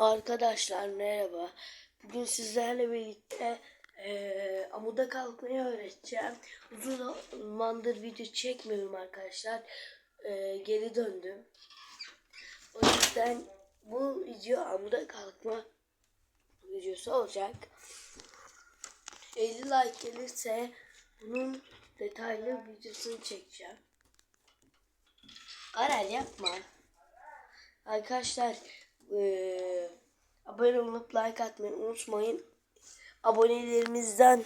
Arkadaşlar merhaba. Bugün sizlerle birlikte eee amuda kalkmayı öğreteceğim. Uzun zamandır video çekmiyorum arkadaşlar. Eee, geri döndüm. O yüzden bu video amuda kalkma videosu olacak. 50 like gelirse bunun detaylı videosunu çekeceğim. Arel yapma. Arkadaşlar eee, abone olup like atmayı unutmayın. Abonelerimizden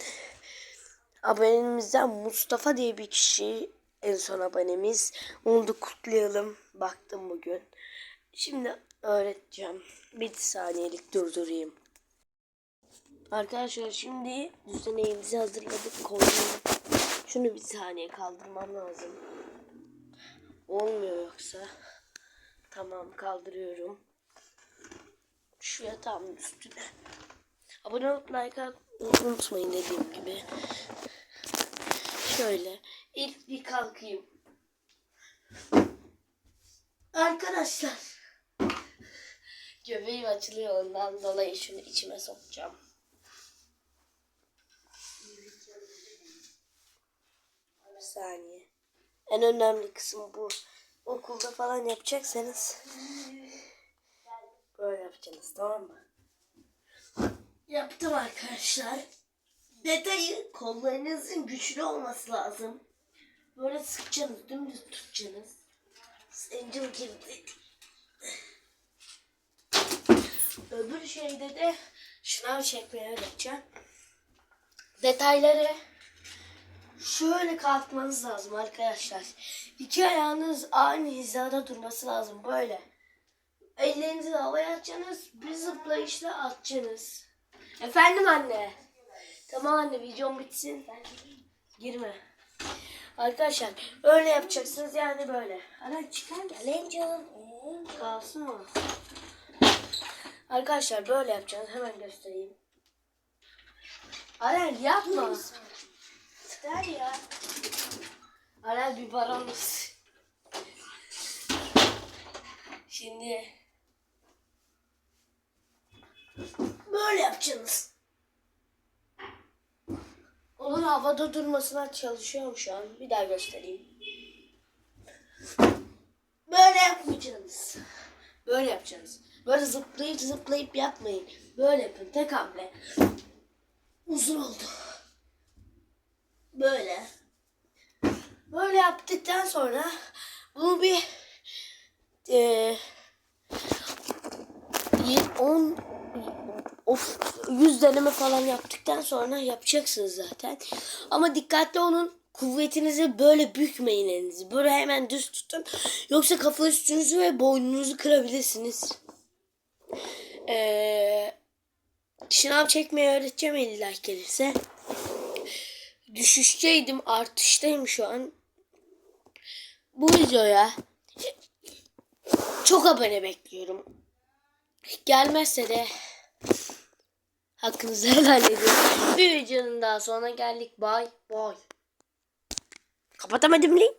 abonelerimizden Mustafa diye bir kişi en son abonemiz. Onu da kutlayalım. Baktım bugün. Şimdi öğreteceğim. Bir saniyelik durdurayım. Arkadaşlar şimdi düzeneğimizi hazırladık. Koyuyorum. Şunu bir saniye kaldırmam lazım. Olmuyor yoksa. Tamam kaldırıyorum. Şu yatağımın üstüne. Abone olup like atmayı unutmayın dediğim gibi. Şöyle. ilk bir kalkayım. Arkadaşlar. Göbeğim açılıyor ondan dolayı şunu içime sokacağım. Bir saniye. En önemli kısım bu. Okulda falan yapacaksanız yapacaksınız tamam mı? Yaptım arkadaşlar. Detayı kollarınızın güçlü olması lazım. Böyle sıkacaksınız, dümdüz tutacaksınız. Angel gibi. Öbür şeyde de şınav çekmeyi öğreteceğim. Detayları şöyle kalkmanız lazım arkadaşlar. İki ayağınız aynı hizada durması lazım böyle. Ellerinizi havaya atacaksınız. Bir zıplayışla atacaksınız. Efendim anne. Tamam anne videom bitsin. Girme. Arkadaşlar öyle yapacaksınız yani böyle. Ana çıkar gel Angel. Kalsın mı? Arkadaşlar böyle yapacaksınız. Hemen göstereyim. Aren yapma. Der ya. Aren bir baronuz. Şimdi böyle yapacaksınız. Onun havada durmasına çalışıyorum şu an. Bir daha göstereyim. Böyle yapmayacaksınız. Böyle yapacaksınız. Böyle zıplayıp zıplayıp yapmayın. Böyle yapın. Tek hamle. Uzun oldu. Böyle. Böyle yaptıktan sonra bunu bir eee 10 of 100 deneme falan yaptıktan sonra yapacaksınız zaten. Ama dikkatli olun. Kuvvetinizi böyle bükmeyin elinizi. Böyle hemen düz tutun. Yoksa kafa üstünüzü ve boynunuzu kırabilirsiniz. Ee, şınav çekmeyi öğreteceğim 50 like gelirse. Düşüşteydim. Artıştayım şu an. Bu videoya çok abone bekliyorum. Gelmezse de hakkınızı helal edin. Bir videonun daha sonuna geldik. Bye bye. Kapatamadım lan.